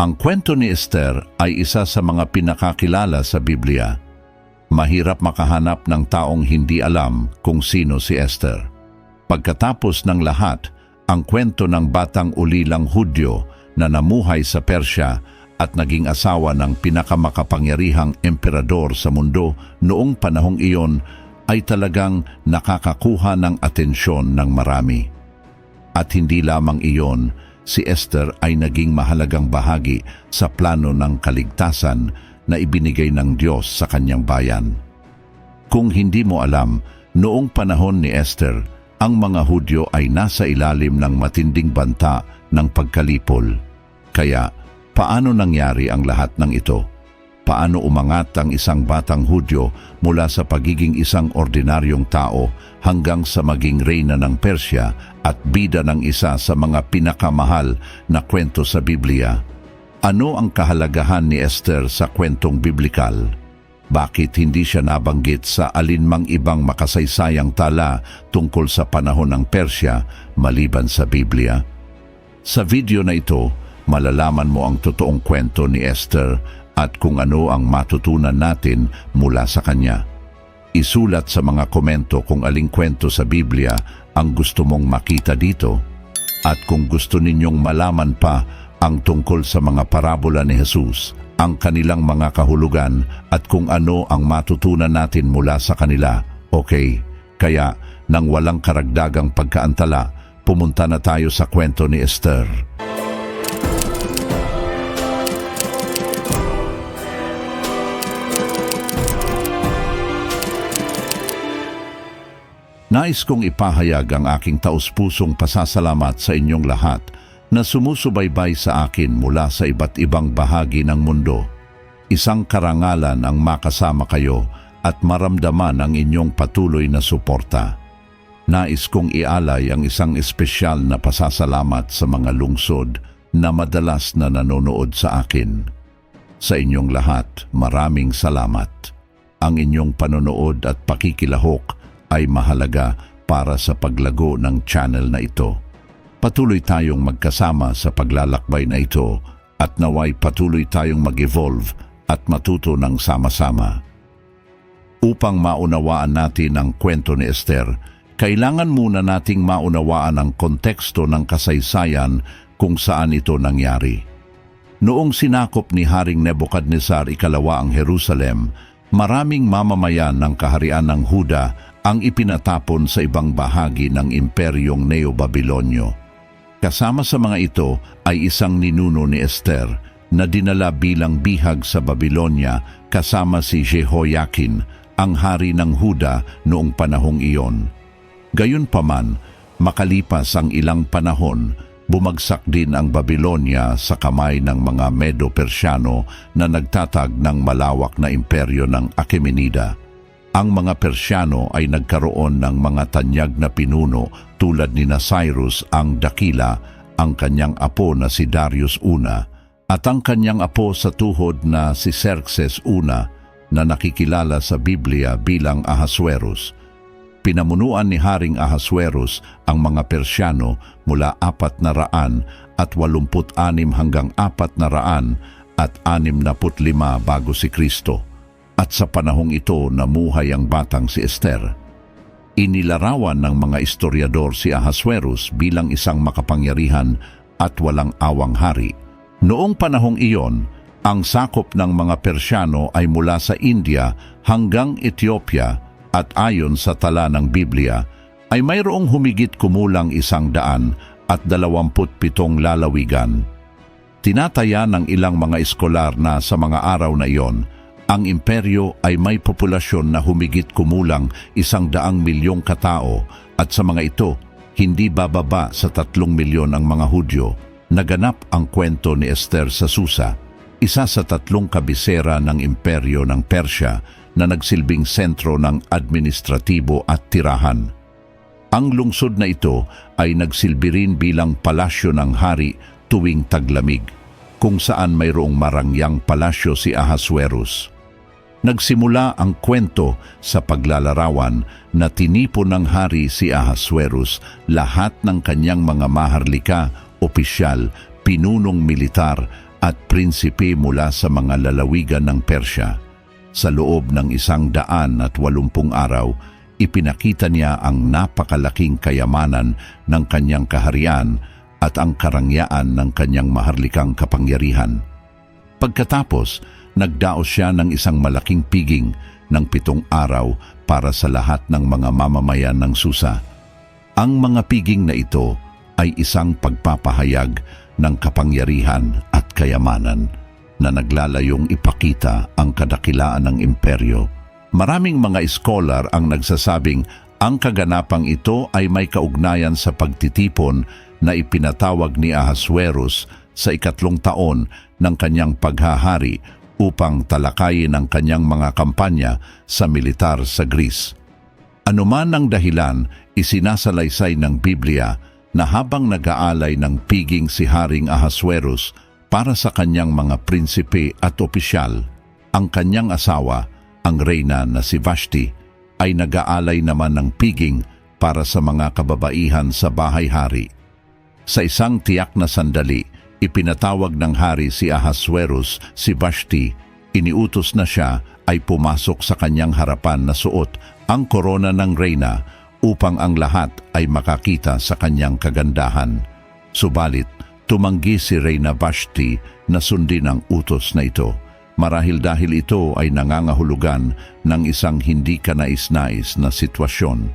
Ang kwento ni Esther ay isa sa mga pinakakilala sa Biblia. Mahirap makahanap ng taong hindi alam kung sino si Esther. Pagkatapos ng lahat, ang kwento ng batang ulilang Hudyo na namuhay sa Persya at naging asawa ng pinakamakapangyarihang emperador sa mundo noong panahong iyon ay talagang nakakakuha ng atensyon ng marami. At hindi lamang iyon, si Esther ay naging mahalagang bahagi sa plano ng kaligtasan na ibinigay ng Diyos sa kanyang bayan. Kung hindi mo alam, noong panahon ni Esther, ang mga Hudyo ay nasa ilalim ng matinding banta ng pagkalipol. Kaya, paano nangyari ang lahat ng ito? Paano umangat ang isang batang Hudyo mula sa pagiging isang ordinaryong tao hanggang sa maging reyna ng Persya at bida ng isa sa mga pinakamahal na kwento sa Biblia? Ano ang kahalagahan ni Esther sa kwentong biblikal? Bakit hindi siya nabanggit sa alinmang ibang makasaysayang tala tungkol sa panahon ng Persya maliban sa Biblia? Sa video na ito, malalaman mo ang totoong kwento ni Esther at kung ano ang matutunan natin mula sa kanya. Isulat sa mga komento kung aling kwento sa Biblia ang gusto mong makita dito at kung gusto ninyong malaman pa ang tungkol sa mga parabola ni Jesus, ang kanilang mga kahulugan at kung ano ang matutunan natin mula sa kanila. Okay, kaya nang walang karagdagang pagkaantala, pumunta na tayo sa kwento ni Esther. Nais kong ipahayag ang aking taus-pusong pasasalamat sa inyong lahat na sumusubaybay sa akin mula sa iba't ibang bahagi ng mundo. Isang karangalan ang makasama kayo at maramdaman ang inyong patuloy na suporta. Nais kong ialay ang isang espesyal na pasasalamat sa mga lungsod na madalas na nanonood sa akin. Sa inyong lahat, maraming salamat. Ang inyong panonood at pakikilahok ay mahalaga para sa paglago ng channel na ito. Patuloy tayong magkasama sa paglalakbay na ito at naway patuloy tayong mag-evolve at matuto ng sama-sama. Upang maunawaan natin ang kwento ni Esther, kailangan muna nating maunawaan ang konteksto ng kasaysayan kung saan ito nangyari. Noong sinakop ni Haring Nebukadnesar ikalawa ang Jerusalem, maraming mamamayan ng kaharian ng Huda ang ipinatapon sa ibang bahagi ng imperyong Neo-Babilonyo. Kasama sa mga ito ay isang ninuno ni Esther na dinala bilang bihag sa Babylonia kasama si Jehoiakin, ang hari ng Huda noong panahong iyon. Gayunpaman, makalipas ang ilang panahon, bumagsak din ang Babylonia sa kamay ng mga Medo-Persyano na nagtatag ng malawak na imperyo ng Achaemenida. Ang mga Persyano ay nagkaroon ng mga tanyag na pinuno tulad ni na Cyrus ang Dakila, ang kanyang apo na si Darius una, at ang kanyang apo sa tuhod na si Xerxes una na nakikilala sa Biblia bilang Ahasuerus. Pinamunuan ni Haring Ahasuerus ang mga Persyano mula apat na raan at walumput anim hanggang apat na raan at anim na lima bago si Kristo. At sa panahong ito namuhay ang batang si Esther. Inilarawan ng mga historiador si Ahasuerus bilang isang makapangyarihan at walang awang hari. Noong panahong iyon, ang sakop ng mga Persyano ay mula sa India hanggang Ethiopia at ayon sa tala ng Biblia, ay mayroong humigit kumulang isang daan at dalawamput pitong lalawigan. Tinataya ng ilang mga eskolar na sa mga araw na iyon, ang imperyo ay may populasyon na humigit kumulang isang daang milyong katao at sa mga ito, hindi bababa sa tatlong milyon ang mga Hudyo. Naganap ang kwento ni Esther sa Susa, isa sa tatlong kabisera ng imperyo ng Persya na nagsilbing sentro ng administratibo at tirahan. Ang lungsod na ito ay nagsilbi rin bilang palasyo ng hari tuwing taglamig, kung saan mayroong marangyang palasyo si Ahasuerus. Nagsimula ang kwento sa paglalarawan na tinipon ng hari si Ahasuerus lahat ng kanyang mga maharlika, opisyal, pinunong militar at prinsipe mula sa mga lalawigan ng Persya. Sa loob ng isang daan at walumpung araw, ipinakita niya ang napakalaking kayamanan ng kanyang kaharian at ang karangyaan ng kanyang maharlikang kapangyarihan. Pagkatapos, nagdaos siya ng isang malaking piging ng pitong araw para sa lahat ng mga mamamayan ng Susa. Ang mga piging na ito ay isang pagpapahayag ng kapangyarihan at kayamanan na naglalayong ipakita ang kadakilaan ng imperyo. Maraming mga scholar ang nagsasabing ang kaganapang ito ay may kaugnayan sa pagtitipon na ipinatawag ni Ahasuerus sa ikatlong taon ng kanyang paghahari upang talakayin ang kanyang mga kampanya sa militar sa Greece. Anuman ang dahilan, isinasalaysay ng Biblia na habang nag-aalay ng piging si Haring Ahasuerus para sa kanyang mga prinsipe at opisyal, ang kanyang asawa, ang reyna na si Vashti, ay nag-aalay naman ng piging para sa mga kababaihan sa bahay-hari. Sa isang tiyak na sandali, ipinatawag ng hari si Ahasuerus si Vashti, iniutos na siya ay pumasok sa kanyang harapan na suot ang korona ng reyna upang ang lahat ay makakita sa kanyang kagandahan. Subalit, tumanggi si Reyna Vashti na sundin ang utos na ito marahil dahil ito ay nangangahulugan ng isang hindi kanais-nais na sitwasyon.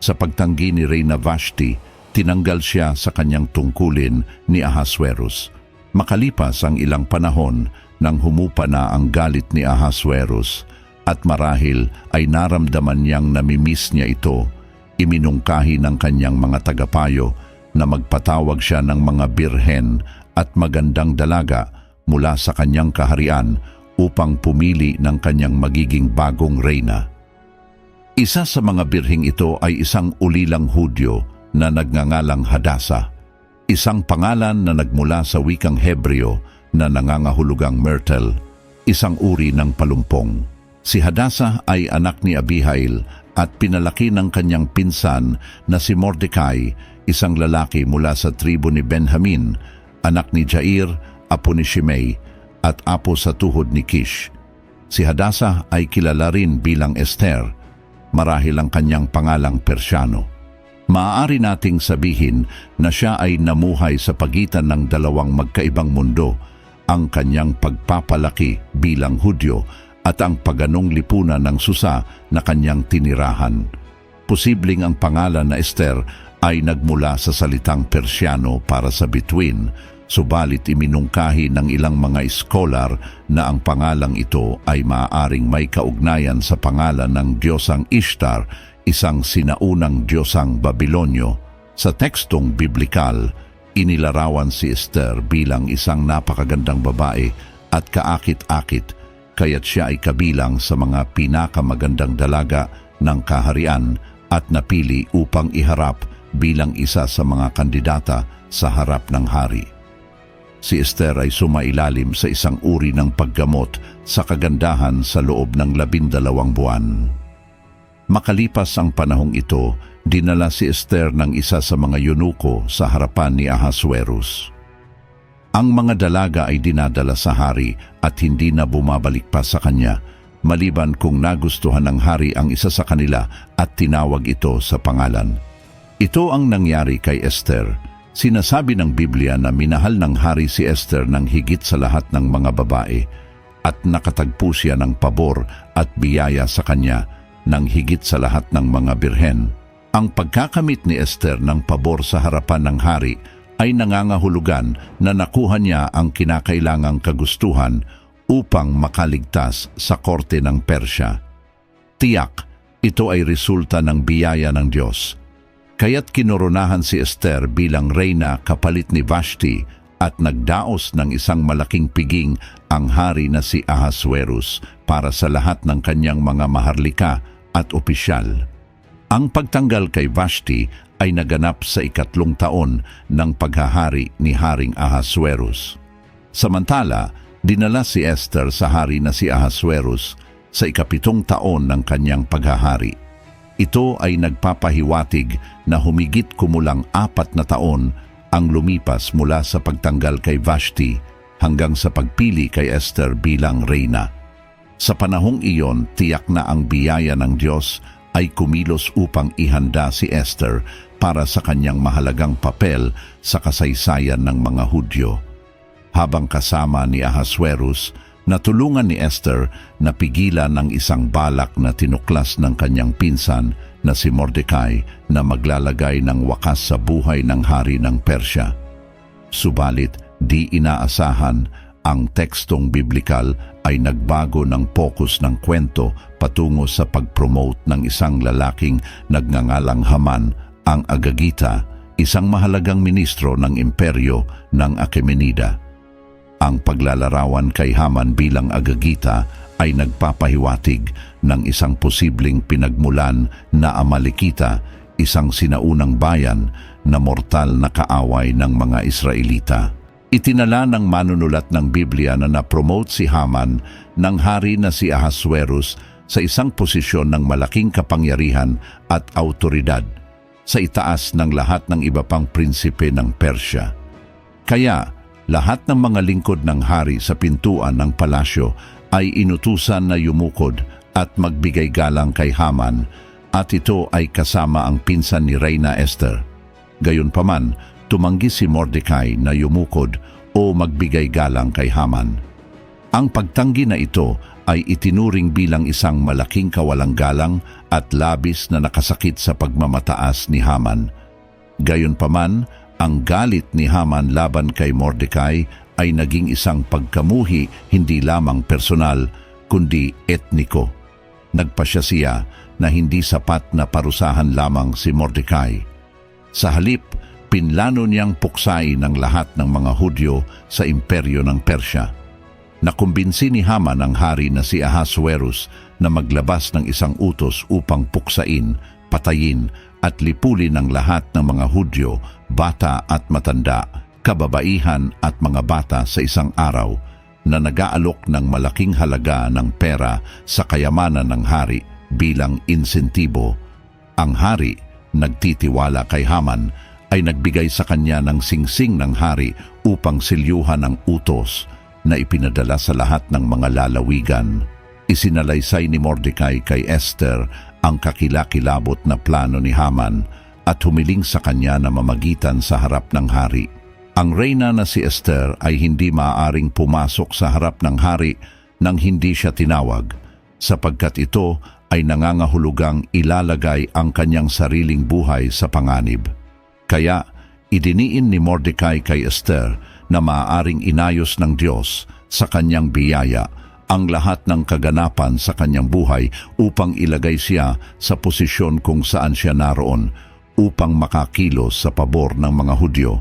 Sa pagtanggi ni Reyna Vashti, tinanggal siya sa kanyang tungkulin ni Ahasuerus. Makalipas ang ilang panahon nang humupa na ang galit ni Ahasuerus at marahil ay naramdaman niyang namimiss niya ito, iminungkahi ng kanyang mga tagapayo na magpatawag siya ng mga birhen at magandang dalaga mula sa kanyang kaharian upang pumili ng kanyang magiging bagong reyna. Isa sa mga birhing ito ay isang ulilang Hudyo na nagngangalang Hadasa, isang pangalan na nagmula sa wikang Hebreo na nangangahulugang myrtle, isang uri ng palumpong. Si Hadasa ay anak ni Abihail at pinalaki ng kanyang pinsan na si Mordecai isang lalaki mula sa tribo ni Benjamin, anak ni Jair, apo ni Shimei, at apo sa tuhod ni Kish. Si Hadasa ay kilala rin bilang Esther, marahil ang kanyang pangalang Persyano. Maaari nating sabihin na siya ay namuhay sa pagitan ng dalawang magkaibang mundo, ang kanyang pagpapalaki bilang Hudyo at ang paganong lipunan ng susa na kanyang tinirahan. Posibleng ang pangalan na Esther ay nagmula sa salitang Persiano para sa bituin, subalit iminungkahi ng ilang mga scholar na ang pangalang ito ay maaaring may kaugnayan sa pangalan ng Diyosang Ishtar, isang sinaunang Diyosang Babilonyo. Sa tekstong biblikal, inilarawan si Esther bilang isang napakagandang babae at kaakit-akit, kaya't siya ay kabilang sa mga pinakamagandang dalaga ng kaharian at napili upang iharap bilang isa sa mga kandidata sa harap ng hari. Si Esther ay sumailalim sa isang uri ng paggamot sa kagandahan sa loob ng labindalawang buwan. Makalipas ang panahong ito, dinala si Esther ng isa sa mga yunuko sa harapan ni Ahasuerus. Ang mga dalaga ay dinadala sa hari at hindi na bumabalik pa sa kanya, maliban kung nagustuhan ng hari ang isa sa kanila at tinawag ito sa pangalan. Ito ang nangyari kay Esther. Sinasabi ng Biblia na minahal ng hari si Esther ng higit sa lahat ng mga babae at nakatagpo siya ng pabor at biyaya sa kanya ng higit sa lahat ng mga birhen. Ang pagkakamit ni Esther ng pabor sa harapan ng hari ay nangangahulugan na nakuha niya ang kinakailangang kagustuhan upang makaligtas sa korte ng Persya. Tiyak, ito ay resulta ng biyaya ng Diyos Kaya't kinoronahan si Esther bilang reyna kapalit ni Vashti at nagdaos ng isang malaking piging ang hari na si Ahasuerus para sa lahat ng kanyang mga maharlika at opisyal. Ang pagtanggal kay Vashti ay naganap sa ikatlong taon ng paghahari ni Haring Ahasuerus. Samantala, dinala si Esther sa hari na si Ahasuerus sa ikapitong taon ng kanyang paghahari. Ito ay nagpapahiwatig na humigit kumulang apat na taon ang lumipas mula sa pagtanggal kay Vashti hanggang sa pagpili kay Esther bilang reyna. Sa panahong iyon, tiyak na ang biyaya ng Diyos ay kumilos upang ihanda si Esther para sa kanyang mahalagang papel sa kasaysayan ng mga Hudyo. Habang kasama ni Ahasuerus, natulungan ni Esther na pigilan ng isang balak na tinuklas ng kanyang pinsan na si Mordecai na maglalagay ng wakas sa buhay ng hari ng Persya. Subalit, di inaasahan, ang tekstong biblikal ay nagbago ng pokus ng kwento patungo sa pag-promote ng isang lalaking nagngangalang Haman, ang Agagita, isang mahalagang ministro ng imperyo ng Akemenida. Ang paglalarawan kay Haman bilang Agagita ay nagpapahiwatig ng isang posibleng pinagmulan na Amalekita, isang sinaunang bayan na mortal na kaaway ng mga Israelita. Itinala ng manunulat ng Biblia na na-promote si Haman ng hari na si Ahasuerus sa isang posisyon ng malaking kapangyarihan at autoridad sa itaas ng lahat ng iba pang prinsipe ng Persya. Kaya, lahat ng mga lingkod ng hari sa pintuan ng palasyo ay inutusan na yumukod at magbigay galang kay Haman at ito ay kasama ang pinsan ni Reyna Esther. Gayunpaman, tumanggi si Mordecai na yumukod o magbigay galang kay Haman. Ang pagtanggi na ito ay itinuring bilang isang malaking kawalang galang at labis na nakasakit sa pagmamataas ni Haman. Gayunpaman, ang galit ni Haman laban kay Mordecai ay naging isang pagkamuhi hindi lamang personal kundi etniko. Nagpasya siya na hindi sapat na parusahan lamang si Mordecai. Sa halip, pinlano niyang puksay ng lahat ng mga Hudyo sa imperyo ng Persya. Nakumbinsi ni Haman ang hari na si Ahasuerus na maglabas ng isang utos upang puksain, patayin at lipulin ng lahat ng mga Hudyo, bata at matanda, kababaihan at mga bata sa isang araw na nag-aalok ng malaking halaga ng pera sa kayamanan ng hari bilang insentibo. Ang hari, nagtitiwala kay Haman, ay nagbigay sa kanya ng singsing ng hari upang silyuhan ang utos na ipinadala sa lahat ng mga lalawigan. Isinalaysay ni Mordecai kay Esther ang kakilakilabot na plano ni Haman at humiling sa kanya na mamagitan sa harap ng hari. Ang reyna na si Esther ay hindi maaaring pumasok sa harap ng hari nang hindi siya tinawag, sapagkat ito ay nangangahulugang ilalagay ang kanyang sariling buhay sa panganib. Kaya, idiniin ni Mordecai kay Esther na maaaring inayos ng Diyos sa kanyang biyaya ang lahat ng kaganapan sa kanyang buhay upang ilagay siya sa posisyon kung saan siya naroon upang makakilos sa pabor ng mga Hudyo.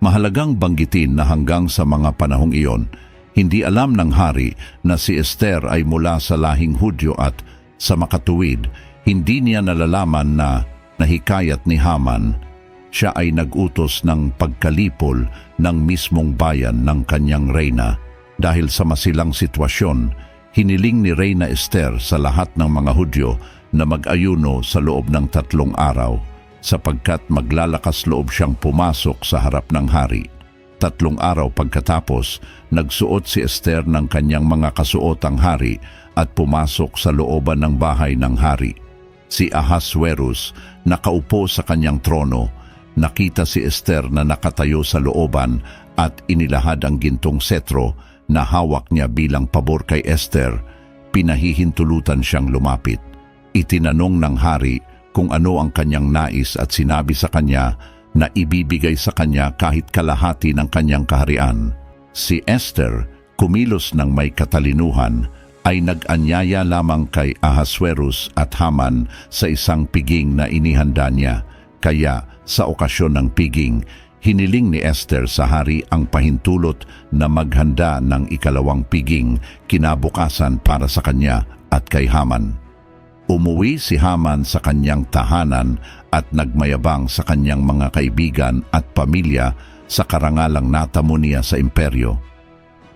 Mahalagang banggitin na hanggang sa mga panahong iyon, hindi alam ng hari na si Esther ay mula sa lahing Hudyo at sa makatuwid, hindi niya nalalaman na nahikayat ni Haman siya ay nagutos ng pagkalipol ng mismong bayan ng kanyang reyna. Dahil sa masilang sitwasyon, hiniling ni Reyna Esther sa lahat ng mga Hudyo na mag-ayuno sa loob ng tatlong araw sapagkat maglalakas loob siyang pumasok sa harap ng hari. Tatlong araw pagkatapos, nagsuot si Esther ng kanyang mga kasuotang hari at pumasok sa looban ng bahay ng hari. Si Ahasuerus nakaupo sa kanyang trono nakita si Esther na nakatayo sa looban at inilahad ang gintong setro na hawak niya bilang pabor kay Esther, pinahihintulutan siyang lumapit. Itinanong ng hari kung ano ang kanyang nais at sinabi sa kanya na ibibigay sa kanya kahit kalahati ng kanyang kaharian. Si Esther, kumilos ng may katalinuhan, ay nag-anyaya lamang kay Ahasuerus at Haman sa isang piging na inihanda niya kaya sa okasyon ng piging, hiniling ni Esther sa hari ang pahintulot na maghanda ng ikalawang piging kinabukasan para sa kanya at kay Haman. Umuwi si Haman sa kanyang tahanan at nagmayabang sa kanyang mga kaibigan at pamilya sa karangalang natamo niya sa imperyo.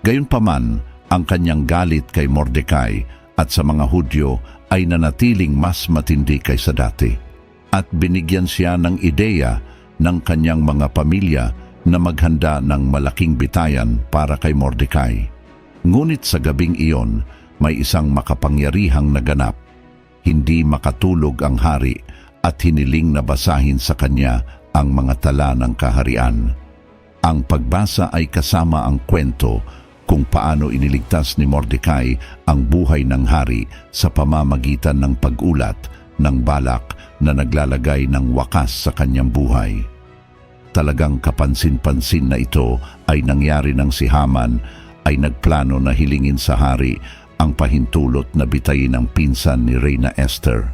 Gayunpaman, ang kanyang galit kay Mordecai at sa mga Hudyo ay nanatiling mas matindi kaysa dati at binigyan siya ng ideya ng kanyang mga pamilya na maghanda ng malaking bitayan para kay Mordecai. Ngunit sa gabing iyon, may isang makapangyarihang naganap. Hindi makatulog ang hari at hiniling na basahin sa kanya ang mga tala ng kaharian. Ang pagbasa ay kasama ang kwento kung paano iniligtas ni Mordecai ang buhay ng hari sa pamamagitan ng pag-ulat ng balak na naglalagay ng wakas sa kanyang buhay. Talagang kapansin-pansin na ito ay nangyari ng si Haman ay nagplano na hilingin sa hari ang pahintulot na bitayin ng pinsan ni Reyna Esther.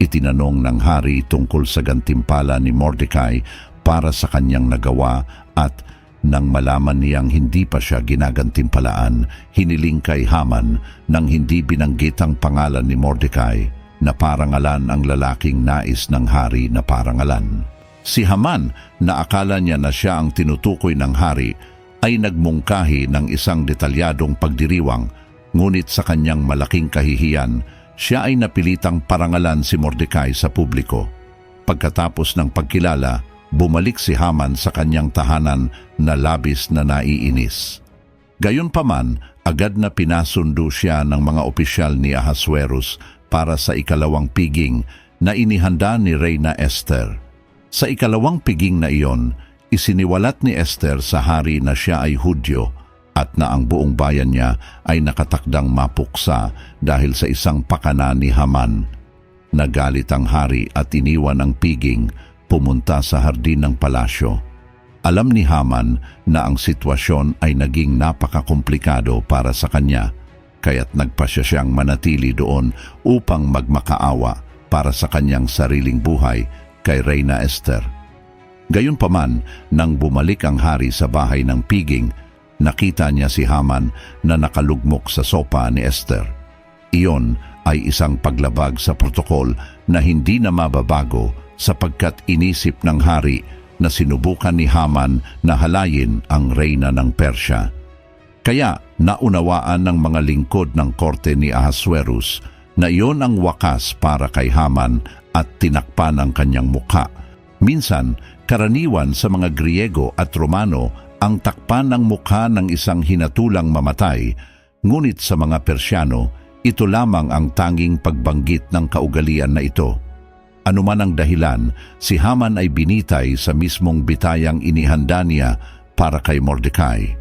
Itinanong ng hari tungkol sa gantimpala ni Mordecai para sa kanyang nagawa at nang malaman niyang hindi pa siya ginagantimpalaan, hiniling kay Haman nang hindi binanggit ang pangalan ni Mordecai na parangalan ang lalaking nais ng hari na parangalan. Si Haman, na akala niya na siya ang tinutukoy ng hari, ay nagmungkahi ng isang detalyadong pagdiriwang, ngunit sa kanyang malaking kahihiyan, siya ay napilitang parangalan si Mordecai sa publiko. Pagkatapos ng pagkilala, bumalik si Haman sa kanyang tahanan na labis na naiinis. Gayunpaman, agad na pinasundo siya ng mga opisyal ni Ahasuerus para sa ikalawang piging na inihanda ni Reyna Esther. Sa ikalawang piging na iyon, isiniwalat ni Esther sa hari na siya ay Hudyo at na ang buong bayan niya ay nakatakdang mapuksa dahil sa isang pakana ni Haman. Nagalit ang hari at iniwan ang piging pumunta sa hardin ng palasyo. Alam ni Haman na ang sitwasyon ay naging napakakomplikado para sa kanya, kaya't nagpasya siyang manatili doon upang magmakaawa para sa kanyang sariling buhay kay Reyna Esther. Gayunpaman, nang bumalik ang hari sa bahay ng piging, nakita niya si Haman na nakalugmok sa sopa ni Esther. Iyon ay isang paglabag sa protokol na hindi na mababago sapagkat inisip ng hari na sinubukan ni Haman na halayin ang reyna ng Persya. Kaya naunawaan ng mga lingkod ng korte ni Ahasuerus na iyon ang wakas para kay Haman at tinakpan ang kanyang mukha. Minsan, karaniwan sa mga Griego at Romano ang takpan ng mukha ng isang hinatulang mamatay, ngunit sa mga Persyano, ito lamang ang tanging pagbanggit ng kaugalian na ito. Anuman ang dahilan, si Haman ay binitay sa mismong bitayang inihanda niya para kay Mordecai.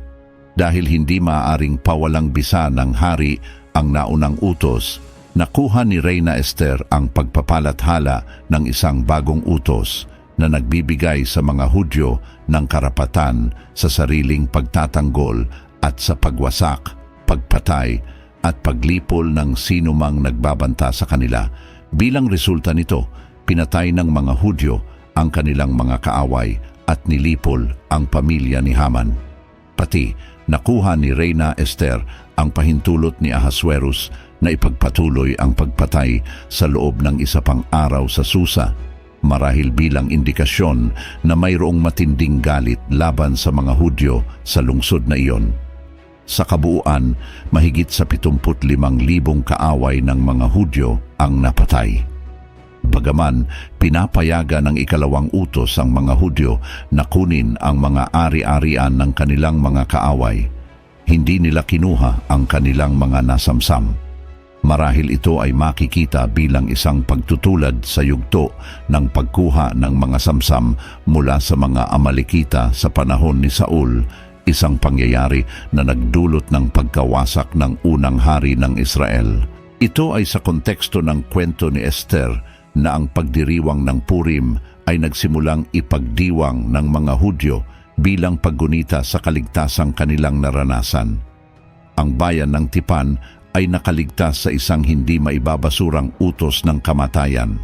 Dahil hindi maaaring pawalang bisa ng hari ang naunang utos, nakuha ni Reyna Esther ang pagpapalathala ng isang bagong utos na nagbibigay sa mga Hudyo ng karapatan sa sariling pagtatanggol at sa pagwasak, pagpatay at paglipol ng sinumang nagbabanta sa kanila. Bilang resulta nito, pinatay ng mga Hudyo ang kanilang mga kaaway at nilipol ang pamilya ni Haman. Pati nakuha ni Reyna Esther ang pahintulot ni Ahasuerus na ipagpatuloy ang pagpatay sa loob ng isa pang araw sa Susa marahil bilang indikasyon na mayroong matinding galit laban sa mga Hudyo sa lungsod na iyon. Sa kabuuan, mahigit sa 75,000 kaaway ng mga Hudyo ang napatay. Bagaman, pinapayagan ng ikalawang utos ang mga Hudyo na kunin ang mga ari-arian ng kanilang mga kaaway. Hindi nila kinuha ang kanilang mga nasamsam. Marahil ito ay makikita bilang isang pagtutulad sa yugto ng pagkuha ng mga samsam mula sa mga Amalekita sa panahon ni Saul, isang pangyayari na nagdulot ng pagkawasak ng unang hari ng Israel. Ito ay sa konteksto ng kwento ni Esther na ang pagdiriwang ng Purim ay nagsimulang ipagdiwang ng mga Hudyo bilang paggunita sa kaligtasang kanilang naranasan. Ang bayan ng Tipan ay nakaligtas sa isang hindi maibabasurang utos ng kamatayan.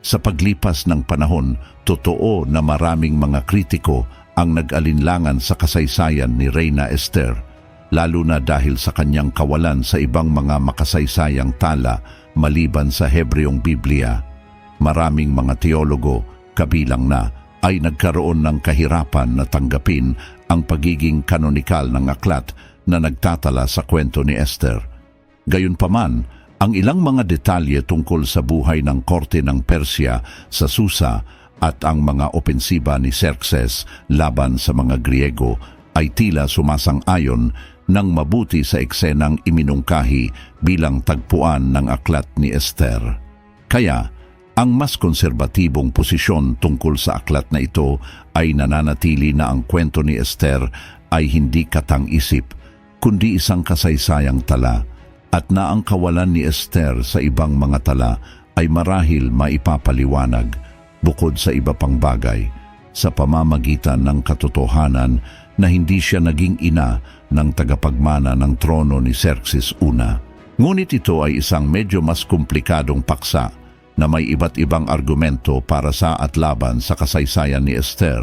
Sa paglipas ng panahon, totoo na maraming mga kritiko ang nag-alinlangan sa kasaysayan ni Reyna Esther, lalo na dahil sa kanyang kawalan sa ibang mga makasaysayang tala maliban sa Hebreong Biblia. Maraming mga teologo, kabilang na, ay nagkaroon ng kahirapan na tanggapin ang pagiging kanonikal ng aklat na nagtatala sa kwento ni Esther. Gayunpaman, ang ilang mga detalye tungkol sa buhay ng korte ng Persya sa Susa at ang mga opensiba ni Xerxes laban sa mga Griego ay tila sumasang-ayon ng mabuti sa eksenang iminungkahi bilang tagpuan ng aklat ni Esther. Kaya, ang mas konserbatibong posisyon tungkol sa aklat na ito ay nananatili na ang kwento ni Esther ay hindi katang-isip, kundi isang kasaysayang tala at na ang kawalan ni Esther sa ibang mga tala ay marahil maipapaliwanag bukod sa iba pang bagay sa pamamagitan ng katotohanan na hindi siya naging ina ng tagapagmana ng trono ni Xerxes I. Ngunit ito ay isang medyo mas komplikadong paksa na may iba't ibang argumento para sa at laban sa kasaysayan ni Esther.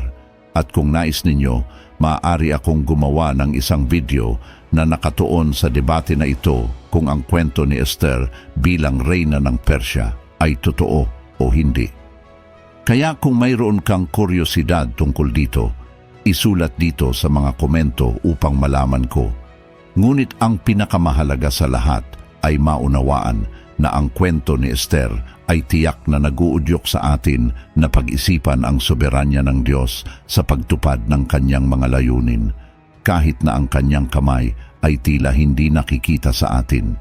At kung nais ninyo, maaari akong gumawa ng isang video na nakatuon sa debate na ito kung ang kwento ni Esther bilang reyna ng Persya ay totoo o hindi. Kaya kung mayroon kang kuryosidad tungkol dito, isulat dito sa mga komento upang malaman ko. Ngunit ang pinakamahalaga sa lahat ay maunawaan na ang kwento ni Esther ay tiyak na naguudyok sa atin na pag-isipan ang soberanya ng Diyos sa pagtupad ng kanyang mga layunin, kahit na ang kanyang kamay ay tila hindi nakikita sa atin.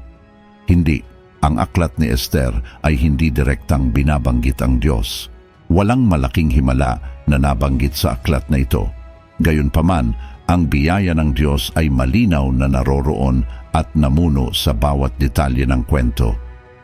Hindi, ang aklat ni Esther ay hindi direktang binabanggit ang Diyos. Walang malaking himala na nabanggit sa aklat na ito. Gayunpaman, ang biyaya ng Diyos ay malinaw na naroroon at namuno sa bawat detalye ng kwento,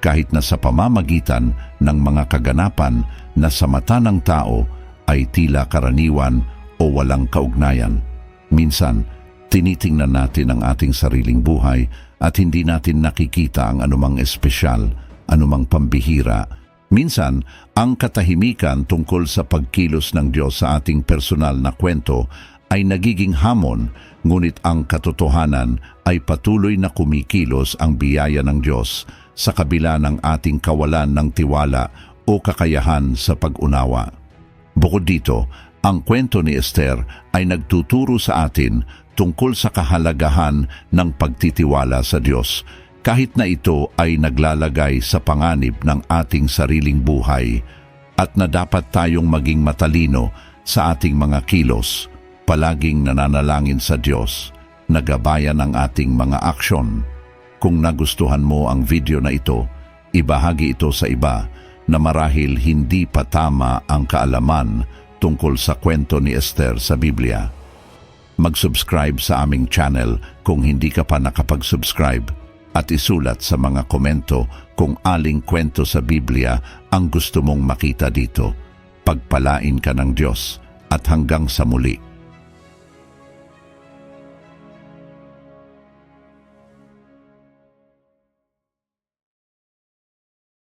kahit na sa pamamagitan ng mga kaganapan na sa mata ng tao ay tila karaniwan o walang kaugnayan. Minsan, tinitingnan natin ang ating sariling buhay at hindi natin nakikita ang anumang espesyal, anumang pambihira. Minsan, ang katahimikan tungkol sa pagkilos ng Diyos sa ating personal na kwento ay nagiging hamon, ngunit ang katotohanan ay patuloy na kumikilos ang biyaya ng Diyos sa kabila ng ating kawalan ng tiwala o kakayahan sa pag-unawa. Bukod dito, ang kwento ni Esther ay nagtuturo sa atin tungkol sa kahalagahan ng pagtitiwala sa Diyos kahit na ito ay naglalagay sa panganib ng ating sariling buhay at na dapat tayong maging matalino sa ating mga kilos, palaging nananalangin sa Diyos, nagabayan ang ating mga aksyon. Kung nagustuhan mo ang video na ito, ibahagi ito sa iba na marahil hindi pa tama ang kaalaman tungkol sa kwento ni Esther sa Biblia. Mag-subscribe sa aming channel kung hindi ka pa nakapag-subscribe at isulat sa mga komento kung aling kwento sa Biblia ang gusto mong makita dito. Pagpalain ka ng Diyos at hanggang sa muli.